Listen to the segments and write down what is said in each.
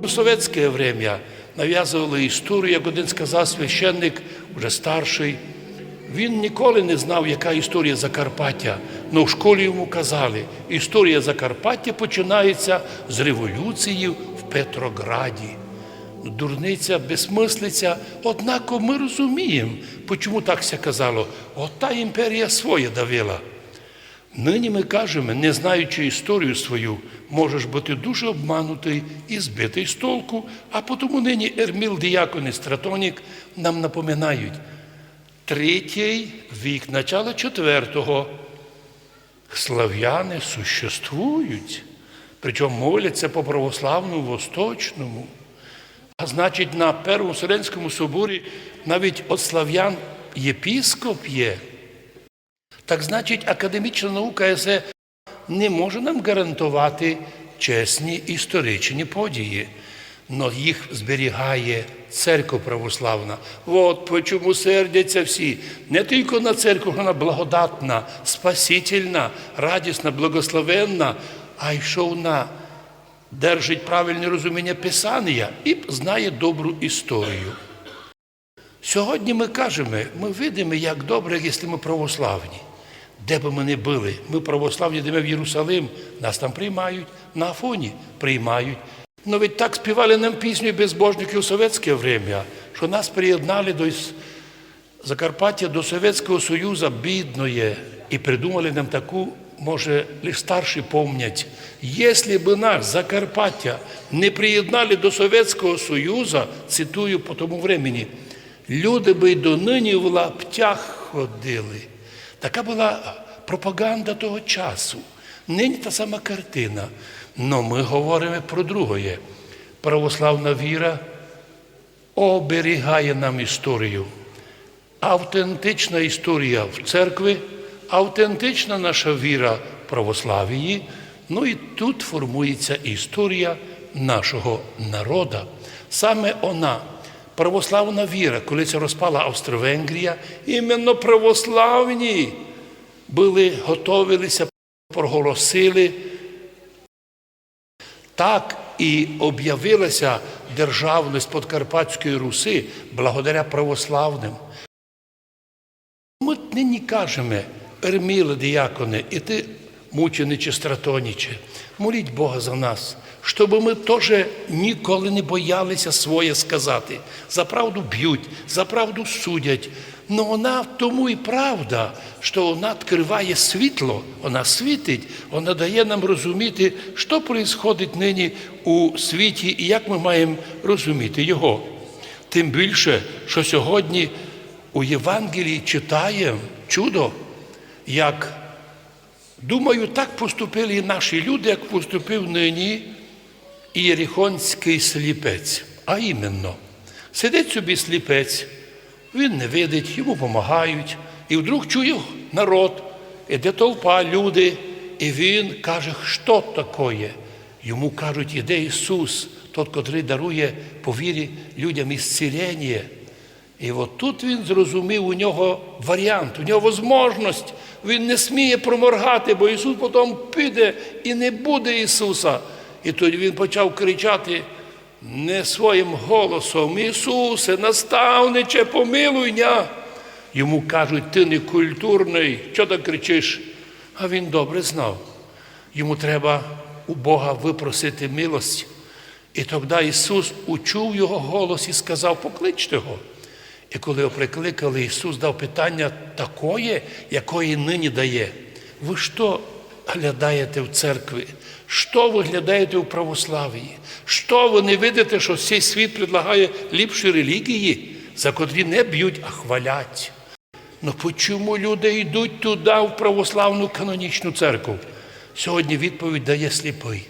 У совєтське время нав'язували історію, як один сказав священник, вже старший. Він ніколи не знав, яка історія Закарпаття. але в школі йому казали, історія Закарпаття починається з революції в Петрограді. Дурниця, безсмислиця, однако ми розуміємо, чому так ся казало. От та імперія своє давила. Нині ми кажемо, не знаючи історію свою, можеш бути дуже обманутий і збитий з толку, а тому нині Ерміл Діякон і Стратонік нам напоминають. Третій вік, начало четвертого, слав'яни существують, причому моляться по православному восточному. А значить, на Першому Вселенському соборі навіть от слав'ян єпіскоп є. Так значить, академічна наука есе не може нам гарантувати чесні історичні події, но їх зберігає церква православна. От чому сердяться всі. Не тільки на церкву, вона благодатна, спасительна, радісна, благословенна, а й що вона держить правильне розуміння Писання і знає добру історію. Сьогодні ми кажемо, ми видимо, як добре, якщо ми православні. Де би ми не були, ми православні, йдемо в Єрусалим, нас там приймають, на Афоні приймають. Ну ведь так співали нам пісню безбожники у совєтське время, що нас приєднали до Закарпаття до Совєтського Союзу бідної і придумали нам таку, може, лише старші помнять. Якщо б нас Закарпаття не приєднали до Совєтського Союзу, цитую по тому времені, люди би й до нині в лаптях ходили. Така була пропаганда того часу. Нині та сама картина. Но ми говоримо про другое. Православна віра оберігає нам історію. Автентична історія в церкві, автентична наша віра в православії. Ну і тут формується історія нашого народу. Саме вона, православна віра, коли це розпала Австро-Венгрія, іменно православні були, готовилися, проголосили. Так і об'явилася державність Подкарпатської Руси благодаря православним. Ми нині кажемо, Ерміле, діяконе, і ти, мучениче, стратоніче, моліть Бога за нас, щоб ми теж ніколи не боялися своє сказати. За правду б'ють, за правду судять. Но вона тому і правда, що вона відкриває світло, вона світить, вона дає нам розуміти, що відбувається нині у світі і як ми маємо розуміти його. Тим більше, що сьогодні у Євангелії читаємо чудо, як, думаю, так поступили і наші люди, як поступив нині ієрихонський сліпець. А іменно, сидить собі сліпець, він не видить, йому допомагають, і вдруг чує народ, іде толпа, люди, і він каже, що таке? Йому кажуть, іде Ісус, тот, котрий дарує по вірі людям ісцілення. І от тут він зрозумів у нього варіант, у нього можливість. Він не сміє проморгати, бо Ісус потім піде і не буде Ісуса. І тоді він почав кричати не своїм голосом, Ісусе, наставниче, помилуй ня. Йому кажуть, ти не культурний, що ти кричиш? А він добре знав. Йому треба у Бога випросити милость. І тоді Ісус учув його голос і сказав, покличте його. І коли його прикликали, Ісус дав питання такое, якої нині дає. Ви що глядаєте в церкві? Що ви глядаєте в православії? Що ви не видите, що цей світ предлагає ліпші релігії, за котрі не б'ють, а хвалять? Ну чому люди йдуть туди, в православну канонічну церкву? Сьогодні відповідь дає сліпий.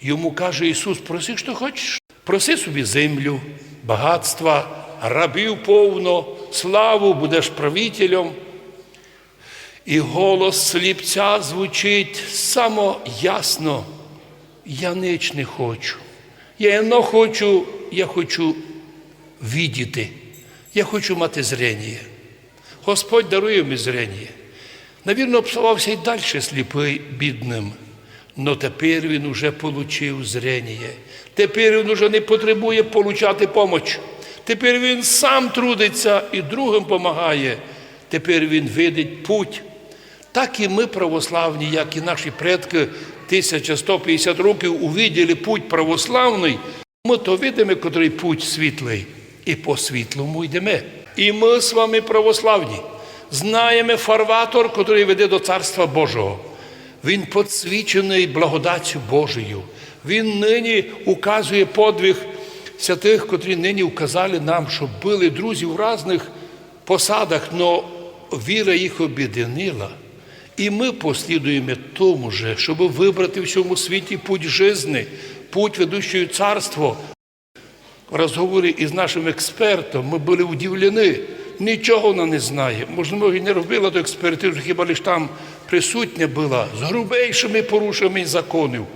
Йому каже Ісус, проси, що хочеш. Проси собі землю, багатства, рабів повно, славу, будеш правителем. І голос сліпця звучить само ясно. Я ніч не хочу. Я не хочу, я хочу відіти. Я хочу мати зрення. Господь дарує мені зрення. Навірно, обставався і далі сліпий бідним. Но тепер він уже получив зрення. Тепер він уже не потребує получати помощь. Тепер він сам трудиться і другим допомагає. Тепер він видить путь. Так і ми православні, як і наші предки 1150 років увиділи путь православний, ми то видимо, котрий путь світлий, і по світлому йдемо. І ми з вами православні, знаємо фарватор, котрий веде до Царства Божого. Він підсвічений благодаттю Божою. Він нині указує подвиг святих, котрі нині вказали нам, щоб були друзі в різних посадах, але віра їх об'єднила. І ми послідуємо тому же, щоб вибрати в цьому світі путь жизни, путь ведущої царство. В розговорі із нашим експертом ми були удивлені. Нічого вона не знає. Можливо, і не робила ту експертизу, хіба лише там присутня була з грубейшими порушеннями законів.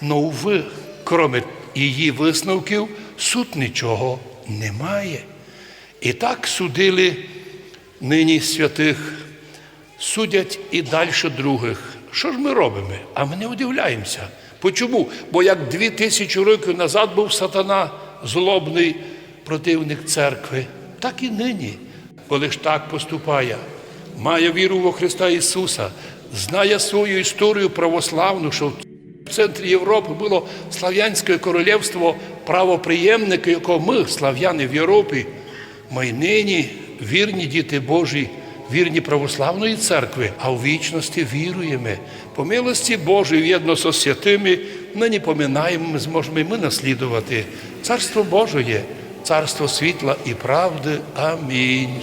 Ну, уви, крім її висновків, суд нічого немає. І так судили нині святих, судять і далі других. Що ж ми робимо? А ми не удивляємося. Почому? Бо як дві тисячі років назад був сатана злобний противник церкви, так і нині, коли ж так поступає, має віру во Христа Ісуса, знає свою історію православну, що в центрі Європи було Слав'янське королівство правоприємники, якого ми, слав'яни в Європі, ми нині вірні діти Божі, вірні православної церкви, а в вічності віруємо. По милості Божої, єдно со святими, нині поминаємо, ми зможемо і ми наслідувати. Царство Божоє, царство світла і правди. Амінь.